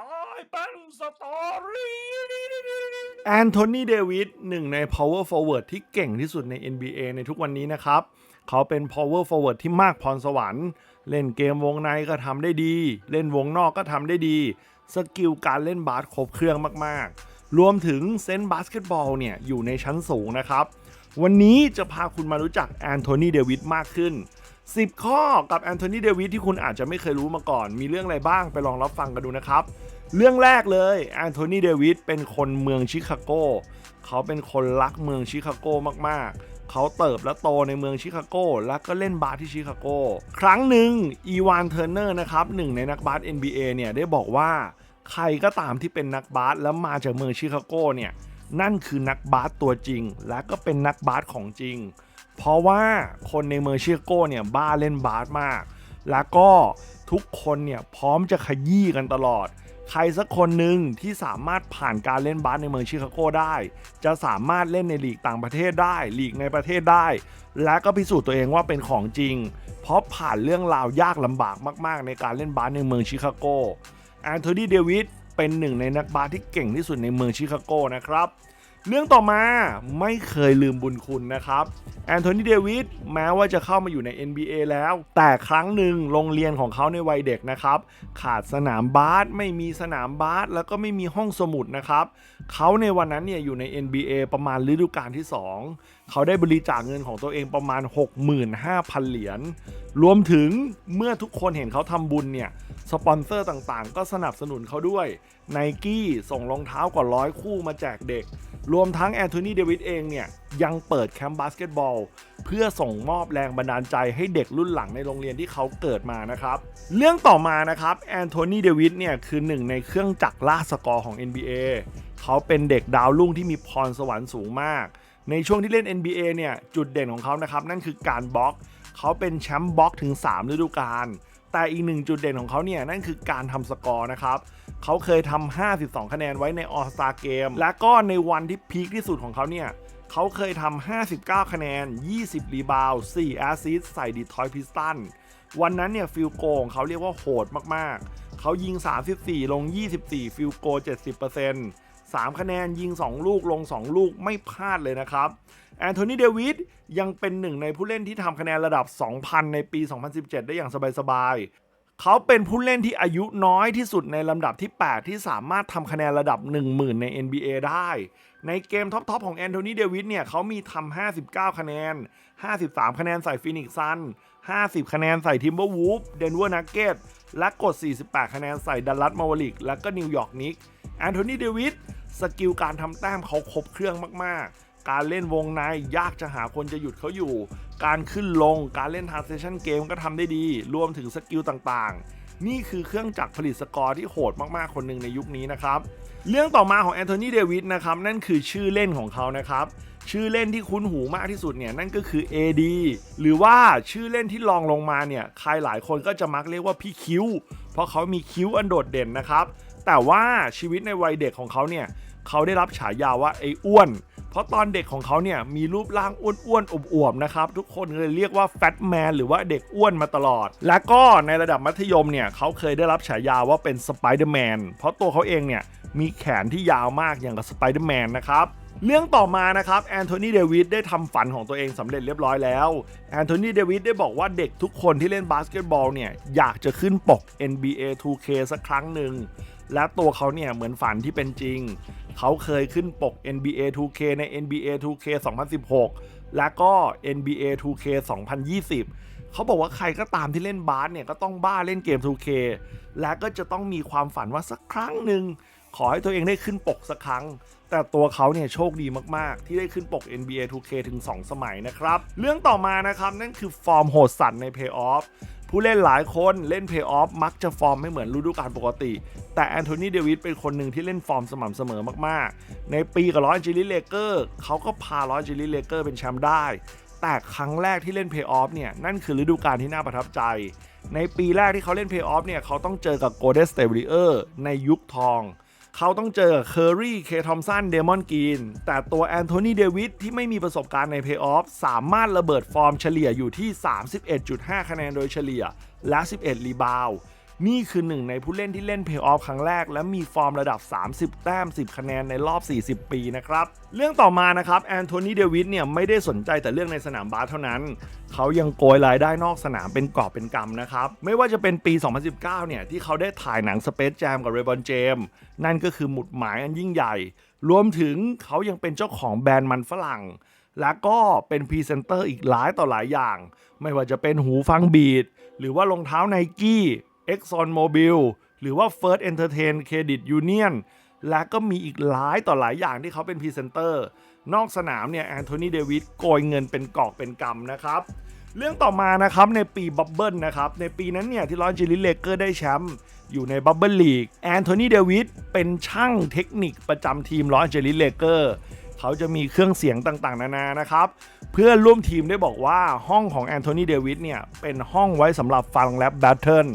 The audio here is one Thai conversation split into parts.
ตายเป็นสตอรี่แอนโทนีเดวิดหนึ่งใน power forward ที่เก่งที่สุดใน NBA ในทุกวันนี้นะครับ เขาเป็น power forward ที่มากพรสวรรค์ เล่นเกมวงในก็ทำได้ดี เล่นวงนอกก็ทำได้ดี สกิลการเล่นบาสครบเครื่องมากๆ รวมถึงเซนส์บาสเกตบอลเนี่ย อยู่ในชั้นสูงนะครับ วันนี้จะพาคุณมารู้จักแอนโทนีเดวิดมากขึ้น 10 ข้อกับแอนโทนีเดวิดที่คุณอาจจะไม่เคยรู้มาก่อน มีเรื่องอะไรบ้างไปลองรับฟังกันดูนะครับ เรื่องแรกเลยแอนโทนีเดวิดเป็นคนเมืองชิคาโกเขาเป็นคนรักเมืองชิคาโกมากๆ เขาเติบและโตในเมืองชิคาโกและก็เล่นบาสที่ชิคาโกครั้งหนึ่งอีวานเทอร์เนอร์นะครับหนึ่งในนักบาส NBA เนี่ยได้บอกว่าใครก็ตามที่เป็นนักบาสแล้วมาจากเมืองชิคาโกเนี่ยนั่นคือนักบาสตัวจริง และก็เป็นนักบาสของจริง เพราะว่าคนในเมืองชิคาโกเนี่ยบ้าเล่นบาสมาก แล้วก็ทุกคนเนี่ยพร้อมจะขยี้กันตลอด ใครสักคนหนึ่งที่สามารถผ่านการเล่นบาสในเมืองชิคาโกได้ จะสามารถเล่นในลีกต่างประเทศได้ลีกในประเทศได้ และก็พิสูจน์ตัวเองว่าเป็นของจริง เพราะผ่านเรื่องราวยากลำบากมาก ๆ ในการเล่นบาสในเมืองชิคาโกแอนโทนีเดวิดเป็นหนึ่งในนักบาสที่เก่งที่สุดในเมืองชิคาโกนะครับ เรื่องต่อมาไม่เคยลืมบุญคุณนะครับแอนโทนีเดวิดแม้ว่าจะเข้ามาอยู่ใน NBA แล้ว แต่ครั้งหนึ่งโรงเรียนของเขาในวัยเด็กนะครับ ขาดสนามบาสไม่มีสนามบาสแล้วก็ไม่มีห้องสมุดนะครับ เขาในวันนั้นเนี่ยอยู่ใน NBA ประมาณฤดูกาลที่ 2 เขาได้บริจาคเงินของตัวเองประมาณ 65,000 เหรียญรวมถึงเมื่อทุกคนเห็นเขาทำบุญเนี่ยสปอนเซอร์ต่างๆ ก็สนับสนุนเขาด้วยไนกี้ส่งรองเท้ากว่าร้อยคู่มาแจกเด็ก รวมทั้งแอนโทนีเดวิดเองเนี่ย ยังเปิดแคมป์บาสเกตบอล เพื่อส่งมอบแรงบันดาลใจให้เด็กรุ่นหลังในโรงเรียนที่เขาเกิดมานะครับ เรื่องต่อมานะครับแอนโทนีเดวิดเนี่ย คือหนึ่งในเครื่องจักรล่าสกอร์ของ NBA เขาเป็นเด็กดาวรุ่งที่มีพรสวรรค์สูงมาก ในช่วงที่เล่น NBA เนี่ย จุดเด่นของเขานะครับ นั่นคือการบล็อก เขาเป็นแชมป์บล็อกถึง 3 ฤดูกาลแต่อีกหนึ่งจุดเด่นของเขาเนี่ยนั่นคือการทำสกอร์นะครับ เขาเคยทำ 52 คะแนนไว้ใน All Star Game และก็ในวันที่พีคที่สุดของเขาเนี่ย เขาเคยทำ 59 คะแนน 20 รีบาว4แอสซิสใส่ดีทอยพิสตัน วันนั้นเนี่ยฟิลโกงเขาเรียกว่าโหดมากๆ เขายิง 34 ลง 24 ฟิลโก 70% 3 คะแนนยิง 2 ลูกลง 2 ลูกไม่พลาดเลยนะครับ แอนโทนีเดวิดยังเป็นหนึ่งในผู้เล่นที่ทำคะแนนระดับ 2,000 ในปี 2017 ได้อย่างสบายๆ เขาเป็นผู้เล่นที่อายุน้อยที่สุดในลำดับที่ 8 ที่สามารถทำคะแนนระดับ 10,000 ใน NBA ได้ ในเกมท็อปๆของแอนโทนีเดวิดเนี่ยเขามีทำ59 คะแนน 53 คะแนนใส่ฟินิกซ์ซัน50 คะแนนใส่ทิมเบอร์วูฟเดนเวอร์นักเก็ตและกด 48 คะแนนใส่ดัลลัสมาวลิก และก็นิวยอร์กนิกแอนโทนีเดวิดสกิลการทำแต้มเขาครบเครื่องมากๆ การเล่นวงในยากจะหาคนจะหยุดเขาอยู่ การขึ้นลง การเล่นทาร์เซชันเกมก็ทำได้ดี รวมถึงสกิลต่างๆ นี่คือเครื่องจักรผลิตสกอร์ที่โหดมากๆ คนหนึ่งในยุคนี้นะครับ เรื่องต่อมาของแอนโทนีเดวิดนะครับ นั่นคือชื่อเล่นของเขานะครับ ชื่อเล่นที่คุ้นหูมากที่สุดเนี่ยนั่นก็คือ AD หรือว่าชื่อเล่นที่รองลงมาเนี่ยใครหลายคนก็จะมักเรียกว่าพี่คิ้ว เพราะเขามีคิ้วอันโดดเด่นนะครับ แต่ว่าชีวิตในวัยเด็กของเขาเนี่ยเขาได้รับฉายาว่าไอ้อ้วน เพราะตอนเด็กของเขาเนี่ยมีรูปร่างอ้วนๆอวบๆนะครับทุกคนเลยเรียกว่าแฟตแมนหรือว่าเด็กอ้วนมาตลอด และก็ในระดับมัธยมเนี่ยเขาเคยได้รับฉายาว่าเป็นสไปเดอร์แมนเพราะตัวเขาเองเนี่ยมีแขนที่ยาวมากอย่างกับสไปเดอร์แมนนะครับ เรื่องต่อมานะครับแอนโทนีเดวิดได้ทำฝันของตัวเองสำเร็จเรียบร้อยแล้วแอนโทนีเดวิดได้บอกว่าเด็กทุกคนที่เล่นบาสเกตบอลเนี่ยอยากจะขึ้นปก NBA 2K สักครั้งหนึ่งและตัวเขาเนี่ยเหมือนฝันที่เป็นจริง เขาเคยขึ้นปก NBA 2K ใน NBA 2K 2016 และก็ NBA 2K 2020 เขาบอกว่าใครก็ตามที่เล่นบาสเนี่ยก็ต้องบ้าเล่นเกม 2K และก็จะต้องมีความฝันว่าสักครั้งหนึ่ง ขอให้ตัวเองได้ขึ้นปกสักครั้ง แต่ตัวเขาเนี่ยโชคดีมากๆ ที่ได้ขึ้นปก NBA 2K ถึง 2 สมัยนะครับ เรื่องต่อมานะครับนั่นคือฟอร์มโหดสัตว์ใน Playoff ผู้เล่นหลายคนเล่น Playoff มักจะฟอร์มไม่เหมือนฤดูกาลปกติ แต่แอนโทนีเดวิดเป็นคนหนึ่งที่เล่นฟอร์มสม่ำเสมอมากๆ ในปีกับลอสแอนเจลิสเลเกอร์เขาก็พาลอสแอนเจลิสเลเกอร์เป็นแชมป์ได้ แต่ครั้งแรกที่เล่น Playoff เนี่ยนั่นคือฤดูกาลที่น่าประทับใจ ในปีแรกที่เขาเล่น Playoff เนี่ยเขาต้องเจอกับ Golden State Warriors ในยุคทอง เขาต้องเจอเคอร์รี่ เคทอมสัน เดมอนกีน แต่ตัวแอนโทนีเดวิดที่ไม่มีประสบการณ์ในเพย์ออฟสามารถระเบิดฟอร์มเฉลี่ยอยู่ที่ 31.5 คะแนนโดยเฉลี่ยและ 11 รีบาวด์ นี่คือหนึ่งในผู้เล่นที่เล่นเพย์ออฟครั้งแรก และมีฟอร์มระดับ 30 แต้ม 10 คะแนนในรอบ 40 ปีนะครับ เรื่องต่อมานะครับแอนโทนีเดวิดเนี่ยไม่ได้สนใจแต่เรื่องในสนามบาสเท่านั้น เขายังโกยรายได้นอกสนามเป็นกอบเป็นกำนะครับ ไม่ว่าจะเป็นปี 2019 เนี่ยที่เขาได้ถ่ายหนังสเปซแจมกับเรบอนเจมนั่นก็คือหมุดหมายอันยิ่งใหญ่ รวมถึงเขายังเป็นเจ้าของแบรนด์มันฝรั่ง และก็เป็นพรีเซนเตอร์อีกหลายต่อหลายอย่าง ไม่ว่าจะเป็นหูฟังบีดหรือว่ารองเท้าไนกี้ Exxon Mobil หรือว่า First Entertain Credit Union และก็มีอีกหลายต่อหลายอย่างที่เขาเป็นพรีเซนเตอร์ นอกสนามเนี่ยแอนโทนีเดวิดโกยเงินเป็นกอกเป็นกำนะครับ เรื่องต่อมานะครับในปีบับเบิลนะครับ ในปีนั้นเนี่ยที่ลอนจิลิเลเกอร์ได้แชมป์อยู่ในบับเบิลลีกแอนโทนีเดวิดเป็นช่างเทคนิคประจำทีมลอนจิลิเลเกอร์เขาจะมีเครื่องเสียงต่างๆ นานานะครับ เพื่อนร่วมทีมได้บอกว่าห้องของแอนโทนีเดวิดเนี่ยเป็นห้องไว้สำหรับฟังแรปแบทเทิล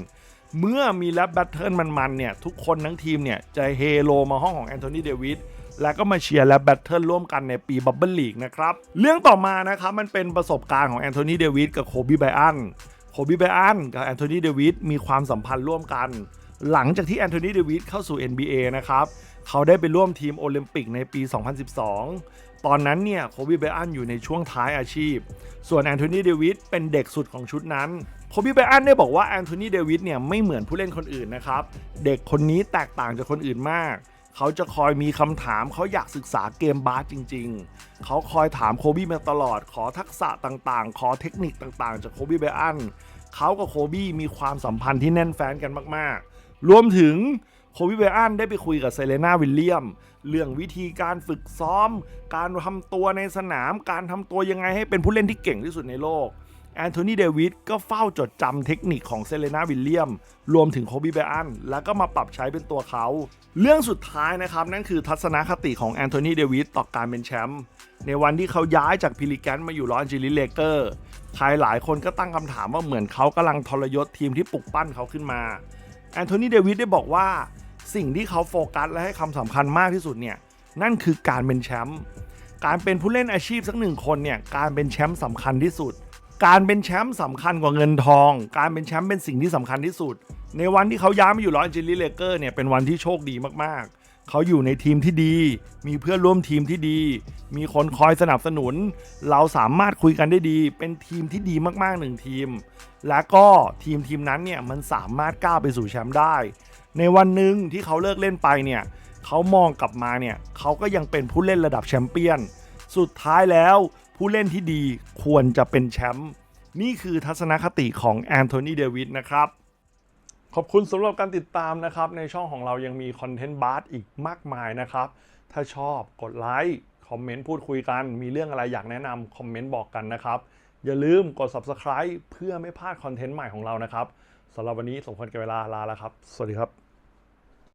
เมื่อมีแรปแบทเทิลมันๆเนี่ย ทุกคนทั้งทีมเนี่ย จะเฮโลมาห้องของแอนโทนีเดวิดแล้วก็มาเชียร์และแบทเทิลร่วมกันในปีบับเบิลลีกนะครับ เรื่องต่อมานะครับ มันเป็นประสบการณ์ของแอนโทนีเดวิดกับโคบีไบอันโคบีไบอันกับแอนโทนีเดวิดมีความสัมพันธ์ร่วมกัน หลังจากที่แอนโทนีเดวิดเข้าสู่ NBA นะครับ เขาได้ไปร่วมทีมโอลิมปิกในปี 2012 ตอนนั้นเนี่ยโคบีไบอันอยู่ในช่วงท้ายอาชีพ ส่วนแอนโทนีเดวิดเป็นเด็กสุดของชุดนั้นโคบีไบอันได้บอกว่าแอนโทนีเดวิดเนี่ยไม่เหมือนผู้เล่นคนอื่นนะครับ เด็กคนนี้แตกต่างจากคนอื่นมาก เขาจะคอยมีคำถามเขาอยากศึกษาเกมบาสจริง ๆ เขาคอยถามโคบีมาตลอด ขอทักษะต่างๆ ขอเทคนิคต่างๆ จากโคบี้ไบอันเขากับโคบี้มีความสัมพันธ์ที่แน่นแฟนกันมากๆ รวมถึงโคบี้ไบอันได้ไปคุยกับเซเลนาวิลเลียม เรื่องวิธีการฝึกซ้อม การทำตัวในสนาม การทำตัวยังไงให้เป็นผู้เล่นที่เก่งที่สุดในโลกแอนโทนีเดวิดก็เฝ้าจดจำเทคนิคของเซเลนาวิลเลียม รวมถึงโคบีไบอันแล้วก็มาปรับใช้เป็นตัวเขา เรื่องสุดท้ายนะครับ นั่นคือทัศนคติของแอนโทนีเดวิดต่อการเป็นแชมป์ในวันที่เขาย้ายจากพิลิแกนมาอยู่ลอสแอนเจลิสเลเกอร์ใครหลายคนก็ตั้งคำถามว่าเหมือนเขากำลังทรยศทีมที่ปลุกปั้นเขาขึ้นมา แอนโทนีเดวิดได้บอกว่าสิ่งที่เขาโฟกัสและให้คำสำคัญมากที่สุดเนี่ยนั่นคือการเป็นแชมป์การเป็นผู้เล่นอาชีพสักหนึ่งคนเนี่ยการเป็นแชมป์สำคัญที่สุด การเป็นแชมป์สำคัญกว่าเงินทอง การเป็นแชมป์เป็นสิ่งที่สำคัญที่สุด ในวันที่เขาย้ายมาอยู่ลอสแอนเจลิสเลเกอร์เนี่ยเป็นวันที่โชคดีมากๆ เขาอยู่ในทีมที่ดี มีเพื่อนร่วมทีมที่ดี มีคนคอยสนับสนุน เราสามารถคุยกันได้ดี เป็นทีมที่ดีมากๆหนึ่งทีม และก็ทีมทีมนั้นเนี่ยมันสามารถก้าวไปสู่แชมป์ได้ ในวันหนึ่งที่เขาเลิกเล่นไปเนี่ยเขามองกลับมาเนี่ยเขาก็ยังเป็นผู้เล่นระดับแชมเปี้ยน สุดท้ายแล้วผู้เล่นที่ดีควรจะเป็นแชมป์นี่คือทัศนคติของแอนโทนีเดวิดนะครับ ขอบคุณสำหรับการติดตามนะครับ ในช่องของเรายังมีคอนเทนต์บาร์อีกมากมายนะครับ ถ้าชอบกดไลค์คอมเมนต์พูดคุยกัน มีเรื่องอะไรอยากแนะนำคอมเมนต์บอกกันนะครับ อย่าลืมกด subscribe เพื่อไม่พลาดคอนเทนต์ใหม่ของเรานะครับสำหรับวันนี้สมควรกับเวลาลาแล้วครับ สวัสดีครับ